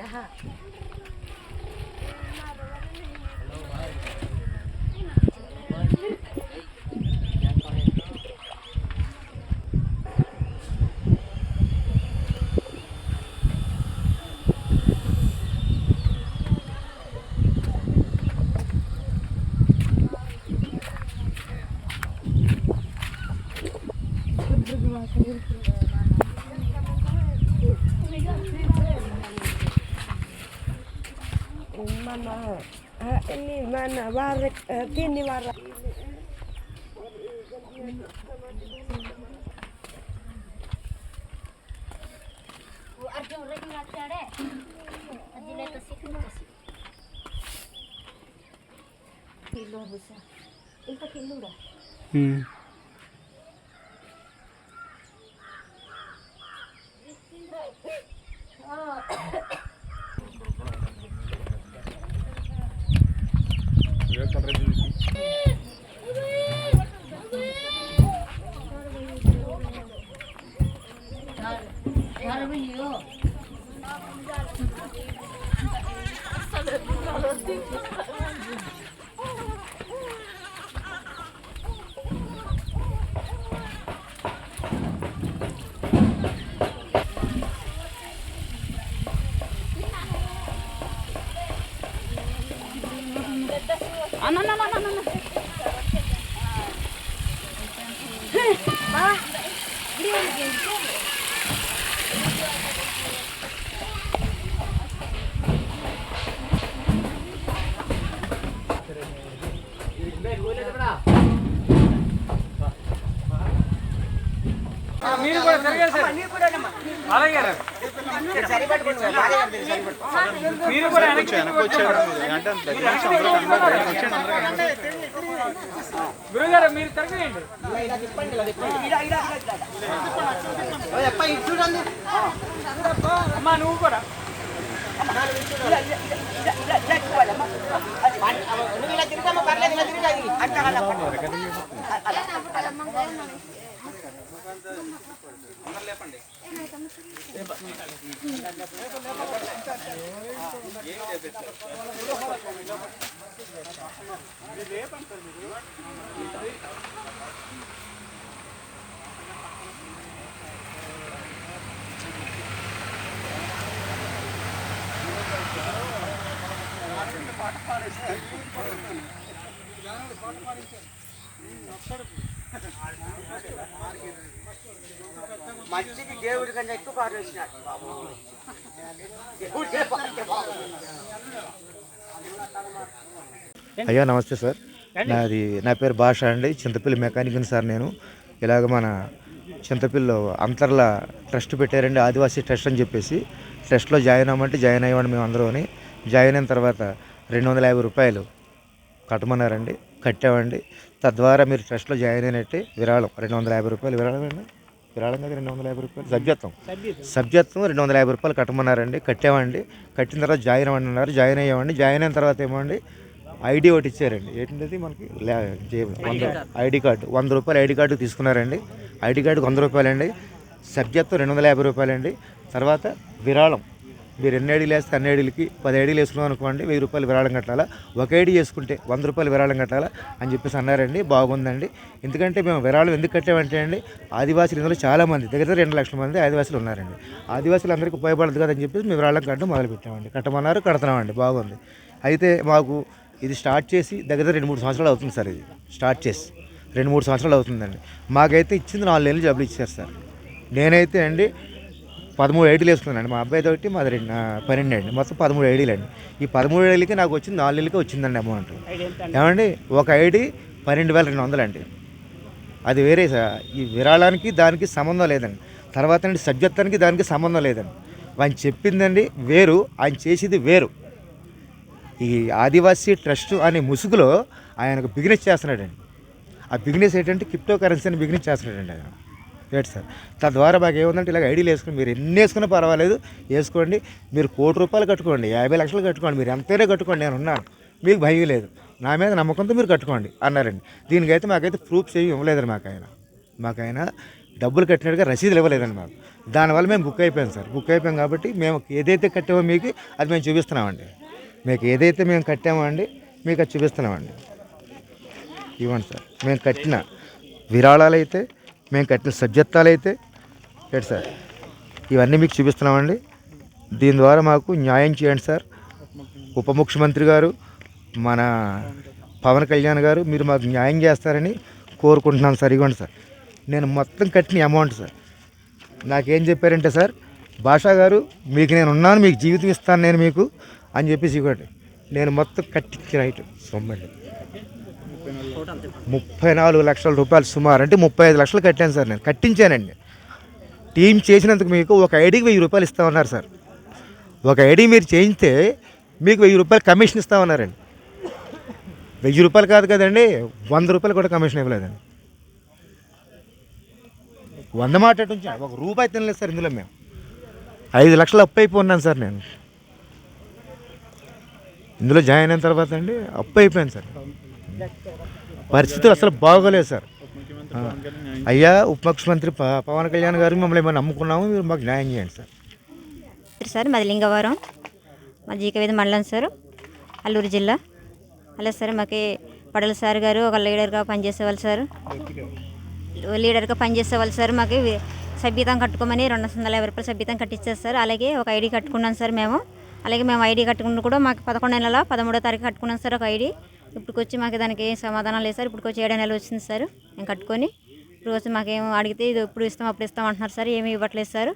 น哈。mama ah, ini mana? Warak eh, ini warak Hmm. Thank you. మీరు కూడా వెనక్కి గురుగారు మీరు తిరగండి. అమ్మా నువ్వు కూడా. మంచికి దేవుడి కన్నా ఎక్కువ పాటలు వచ్చినాడు బాబు దేవుడికే పాట బాబు అయ్యా నమస్తే సార్. నాది నా పేరు భాష అండి. చింతపల్లి మెకానిక్ని సార్ నేను. ఇలాగ మన చింతపల్లిలో అంతర్ల ట్రస్ట్ పెట్టారండి. ఆదివాసీ ట్రస్ట్ అని చెప్పేసి. ట్రస్ట్లో జాయిన్ అవ్వమంటే జాయిన్ అయ్యామండి మేము అందరూ జాయిన్ అయిన తర్వాత రెండు వందల యాభై రూపాయలు కట్టమన్నారండి. కట్టామండి. తద్వారా మీరు ట్రస్ట్లో జాయిన్ అయినట్టే విరాళం. రెండు వందల యాభై రూపాయలు విరాళం అండి. విరాళం కదా రెండు వందల యాభై రూపాయలు? సభ్యత్వం. సభ్యత్వం. రెండు వందల యాభై రూపాయలు కట్టమన్నారండి. కట్టామండి కట్టిన తర్వాత జాయిన్ అవ్వండి అన్నారు జాయిన్ అయ్యామండి జాయిన్ అయిన తర్వాత ఏమండి? ఐడి ఒకటి ఇచ్చారండి. ఏంటంటే మనకి వంద ఐడి కార్డు. వంద రూపాయలు ఐడి కార్డు తీసుకున్నారండి. ఐడి కార్డుకి వంద రూపాయలండి. సభ్యత్వం రెండు వందల యాభై రూపాయలండి. తర్వాత విరాళం. మీరు ఎన్ని ఐడీలు వేస్తే అన్ని ఐడీలకి పది ఐడీలు వేసుకున్నాం అనుకోండి వెయ్యి రూపాయలు విరాళం కట్టాలా? ఒక ఐడి చేసుకుంటే వంద రూపాయలు విరాళం కట్టాలా? అని చెప్పేసి అన్నారండి. బాగుందండి. ఎందుకంటే మేము విరాళం ఎందుకు కట్టామంటే అండి ఆదివాసులు ఇందులో చాలామంది దగ్గర దగ్గర రెండు లక్షల మంది ఆదివాసులు ఉన్నారండి. ఆదివాసులు అందరికీ ఉపయోగపడదు కదని చెప్పేసి మేము విరాళం కట్టడం మొదలుపెట్టామండి. కట్టమన్నారు కడుతున్నామండి బాగుంది. అయితే మాకు ఇది స్టార్ట్ చేసి దగ్గర రెండు మూడు సంవత్సరాలు అవుతుంది సార్ ఇది. స్టార్ట్ చేసి రెండు మూడు సంవత్సరాలు అవుతుందండి. మాకైతే ఇచ్చింది నాలుగు నెలలు జబ్బులు ఇచ్చారు సార్. నేనైతే అండి పదమూడు ఐడీలు వేసుకున్నానండి. మా అబ్బాయి ఒకటి మాది రెండు పన్నెండు అండి. మొత్తం పదమూడు ఐడీలు అండి. ఈ పదమూడు ఐడీలకి నాకు వచ్చింది నాలుగు నెలలకి వచ్చిందండి అమౌంట్ ఏమండి? ఒక ఐడి పన్నెండు వేల రెండు వందలు అండి. అది వేరే సార్ ఈ విరాళానికి దానికి సంబంధం లేదండి. తర్వాత అండి సభ్యత్వానికి దానికి సంబంధం లేదండి. ఆయన చెప్పిందండి వేరు ఆయన చేసేది వేరు. ఈ ఆదివాసీ ట్రస్ట్ అనే ముసుగులో ఆయనకు బిజినెస్ చేస్తున్నాడండి. ఆ బిజినెస్ ఏంటంటే క్రిప్టో కరెన్సీ అని బిజినెస్ చేస్తున్నాడండి ఆయన. Right sir. తద్వారా మాకు ఏముందంటే ఇలాగ ఐడీలు వేసుకుని మీరు ఎన్ని వేసుకున్నా పర్వాలేదు. వేసుకోండి. మీరు కోటి రూపాయలు కట్టుకోండి. యాభై లక్షలు కట్టుకోండి. మీరు ఎంతైనా కట్టుకోండి. నేను ఉన్నాను. మీకు భయం లేదు. నా మీద నమ్మకంతో మీరు కట్టుకోండి అన్నారండి. దీనికైతే మాకైతే ప్రూఫ్స్ ఏమి ఇవ్వలేదండి మాకు ఆయన మాకు ఆయన డబ్బులు కట్టినట్టుగా రసీదులు ఇవ్వలేదండి మాకు. దానివల్ల మేము బుక్ అయిపోయాం సార్. బుక్ అయిపోయాం కాబట్టి మేము ఏదైతే కట్టామో మీకు అది మేము చూపిస్తున్నామండి. మీకు ఏదైతే మేము కట్టామో అండి మీకు అది చూపిస్తున్నామండి. ఇవ్వండి సార్. మేము కట్టిన విరాళాలు అయితే మేము కట్టిన సబ్జెక్టాలు అయితే ఏంటి సార్? ఇవన్నీ మీకు చూపిస్తున్నామండి. దీని ద్వారా మాకు న్యాయం చేయండి సార్. ఉప ముఖ్యమంత్రి గారు మన పవన్ కళ్యాణ్ గారు మీరు మాకు న్యాయం చేస్తారని కోరుకుంటున్నాను సార్. ఇవ్వండి సార్. నేను మొత్తం కట్టిన అమౌంట్ సార్. నాకేం చెప్పారంటే సార్ భాషా గారు మీకు నేను ఉన్నాను మీకు జీవితం ఇస్తాను నేను మీకు అని చెప్పేసి ఇవ్వండి నేను మొత్తం కట్టించిన ఐటమ్ సొమ్మండి. ముప్పై నాలుగు లక్షల రూపాయలు సుమారు. అంటే ముప్పై ఐదు లక్షలు కట్టాను సార్ నేను. కట్టించానండి. టీం చేసినందుకు మీకు ఒక ఐడికి వెయ్యి రూపాయలు ఇస్తామన్నారు సార్. ఒక ఐడి మీరు చేయిస్తే మీకు వెయ్యి రూపాయలు కమిషన్ ఇస్తామన్నారండి వెయ్యి రూపాయలు కాదు కదండి వంద రూపాయలు కూడా కమిషన్ ఇవ్వలేదండి. వంద మాట నుంచి ఒక రూపాయి తినలేదు సార్ ఇందులో మేము. ఐదు లక్షలు అప్పు అయిపోన్నాను సార్ నేను. ఇందులో జాయిన్ అయిన తర్వాత అండి అప్పు అయిపోయాను సార్. పరిస్థితులు అసలు బాగోలేదు సార్. అయ్యా ఉప ముఖ్యమంత్రి ప- పవన్ కళ్యాణ్ గారు మిమ్మల్ని ఏమైనా నమ్ముకున్నాము? మీరు మాకు న్యాయం చేయండి సార్. సార్ మాది లింగవరం మా జీకవేది మండలం సార్ అల్లూరు జిల్లా. అలా సార్ మాకు పడల సార్ గారు ఒక లీడర్గా పనిచేసేవాళ్ళు సార్. లీడర్గా పనిచేసేవాళ్ళు సార్ మాకు సభ్యతం కట్టుకోమని రెండు వందల యాభై రూపాయలు సభ్యతం కట్టించారు సార్. అలాగే ఒక ఐడి కట్టుకున్నాం సార్ మేము. అలాగే మేము ఐడి కట్టుకున్న కూడా మాకు పదకొండు నెలల పదమూడో తారీఖు కట్టుకున్నాం సార్ ఒక ఐడి. ఇప్పుడుకొచ్చి మాకు దానికి ఏం సమాధానం లేదు సార్. ఇప్పుడుకొచ్చి ఏడు నెలలు వచ్చింది సార్. మేము కట్టుకొని రోజు మాకేం అడిగితే ఇది ఇప్పుడు ఇస్తాం అప్పుడు ఇస్తాం అంటున్నారు సార్. ఏమీ ఇవ్వట్లేదు సార్.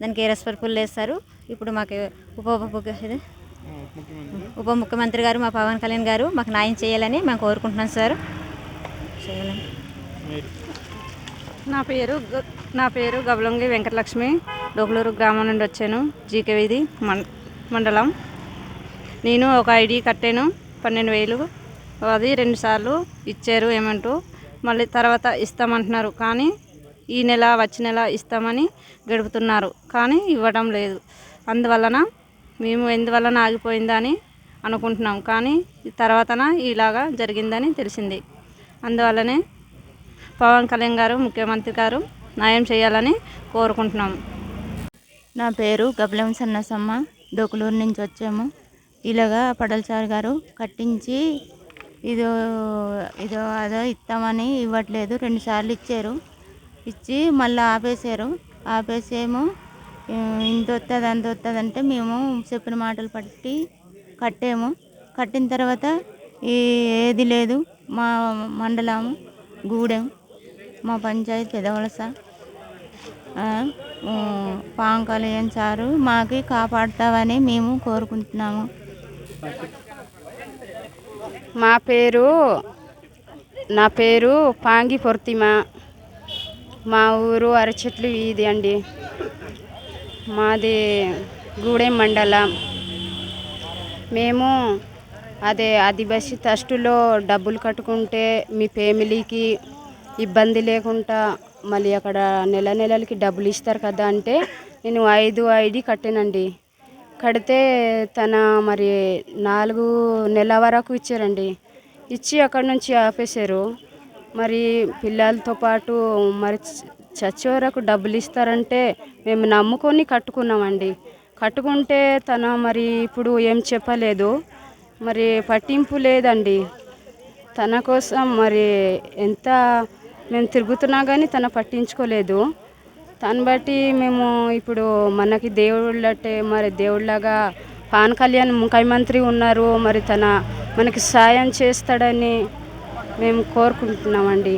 దానికి ఏ రెస్పాన్సిబుల్ లేదు సార్. ఇప్పుడు మాకు ఉప ఉప ఇది ఉప ముఖ్యమంత్రి గారు మా పవన్ కళ్యాణ్ గారు మాకు న్యాయం చేయాలని మేము కోరుకుంటున్నాం సార్. చేయాలని. నా పేరు నా పేరు గబలంగి వెంకటలక్ష్మి. డోకులూరు గ్రామం నుండి వచ్చాను. జీకే వీధి మండలం. నేను ఒక ఐడి కట్టాను. పన్నెండు వేలు అది రెండుసార్లు ఇచ్చారు ఏమంటూ మళ్ళీ తర్వాత ఇస్తామంటున్నారు కానీ ఈ నెల వచ్చే నెల ఇస్తామని గడుపుతున్నారు కానీ ఇవ్వడం లేదు. అందువలన మేము ఎందువలన ఆగిపోయిందని అనుకుంటున్నాం కానీ తర్వాతన ఇలాగా జరిగిందని తెలిసింది. అందువల్లనే పవన్ కళ్యాణ్ గారు ముఖ్యమంత్రి గారు న్యాయం చేయాలని కోరుకుంటున్నాము నా పేరు గబలం సన్నసమ్మ డోకులూరు నుంచి వచ్చాము. ఇలాగా పడల్ గారు కట్టించి ఇదో ఇదో అదో ఇస్తామని ఇవ్వట్లేదు. రెండు సార్లు ఇచ్చారు. ఇచ్చి మళ్ళీ ఆపేశారు. ఆపేసేమో ఇంత వస్తుంది అంత వస్తుంది అంటే మేము చెప్పిన మాటలు పట్టి కట్టాము. కట్టిన తర్వాత ఈ ఏది లేదు. మా మండలము గూడెం మా పంచాయతీ పెదవలస ఆ, ఊ, సారు మాకు కాపాడుతావని మేము కోరుకుంటున్నాము. మా పేరు నా పేరు పాంగి పొర్తిమ. మా ఊరు అరచెట్లు వీధి అండి. మాది గూడెం మండలం. మేము అదే ఆదివాసీ ట్రస్టులో డబ్బులు కట్టుకుంటే మీ ఫ్యామిలీకి ఇబ్బంది లేకుండా మళ్ళీ అక్కడ నెల నెలలకి డబ్బులు ఇస్తారు కదా అంటే నేను ఐదు ఐడి కట్టానండి. కడితే తన మరి నాలుగు నెలల వరకు ఇచ్చారండి. ఇచ్చి అక్కడ నుంచి ఆపేశారు. మరి పిల్లలతో పాటు మరి చచ్చే వరకు డబ్బులు ఇస్తారంటే మేము నమ్ముకొని కట్టుకున్నామండి. కట్టుకుంటే తన మరి ఇప్పుడు ఏం చెప్పలేదు. మరి పట్టింపు లేదండి. తన కోసం మరి ఎంత మేము తిరుగుతున్నా కానీ తన పట్టించుకోలేదు. దాన్ని బట్టి మేము ఇప్పుడు మనకి దేవుళ్ళటే మరి దేవుళ్ళగా పవన్ కళ్యాణ్ ముఖ్యమంత్రి ఉన్నారు మరి తన మనకి సాయం చేస్తాడని మేము కోరుకుంటున్నామండి.